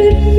you.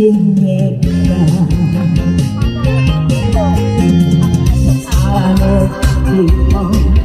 있겠니까 사랑의 기억